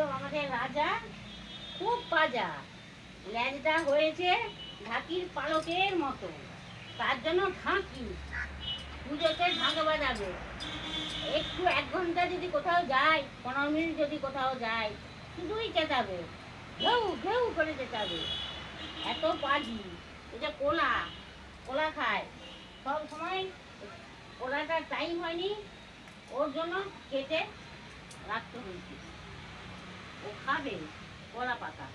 আমাদের রাজা। খুব পাজা ল্যাজটা হয়েছে ঢাকির পালকের মতো। তার জন্য ঢাকি পুজোতে ঢাকে বাজাবে। একটু এক ঘণ্টা যদি কোথাও যায়, পনেরো মিনিট যদি কোথাও যায়, শুধুই চেঁচাবে। ঘেউ ঘেউ করে চেঁচাবে। এত পাজি এটা কোলা কোলা খায়। সব সময় কোলাটার টাইম হয়নি। ওর জন্য কেটে রাখতে হয়েছে। খাবে কলা পাতা।